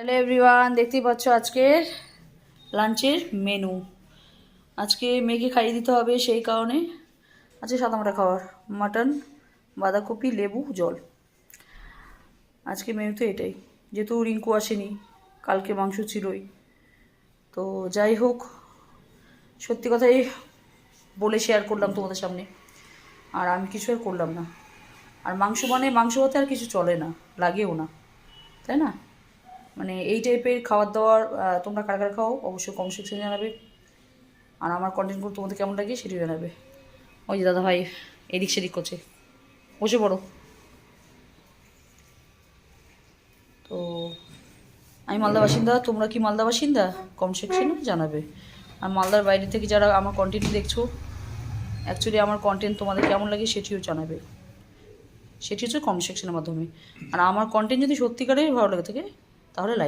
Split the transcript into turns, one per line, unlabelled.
Hello everyone দেখতেই পাচ্ছ আজকের লাঞ্চের মেনু আজকে মেয়েকে খাইয়ে দিতে হবে সেই কারণে আজকে সাদামাটা খাবার মাটন, বাঁধাকপি, লেবু, জল। আজকে মেনু তো এটাই, যেহেতু রিঙ্কু আসেনি, কালকে মাংস ছিলই। তো যাই হোক, সত্যি কথাই বলে শেয়ার করলাম তোমাদের সামনে। আর আমি কিছু আর করলাম না। আর মাংস মানে মাংস হতে আর কিছু চলে না, লাগেও না। তাই না? মানে এই টাইপের খাবার দাবার তোমরা কার কার খাও, অবশ্যই কম সেকশনে জানাবে। আর আমার কন্টেন্টগুলো তোমাদের কেমন লাগে সেটিও জানাবে। ওই যে দাদা ভাই এদিক সেদিক করছে। বসে পড়ো। তো, আমি মালদা বাসিন্দা, তোমরা কি মালদা বাসিন্দা? কম সেকশনে জানাবে। আর মালদার বাইরে থেকে যারা আমার কন্টেন্ট দেখছ অ্যাকচুয়ালি আমার কন্টেন্ট তোমাদের কেমন লাগে সেটিও জানাবে। সেটি হচ্ছে কমেন্ট সেকশনের মাধ্যমে। আর আমার কন্টেন্ট যদি সত্যিকারের ভালো লাগে থাকে তাহলে লাইক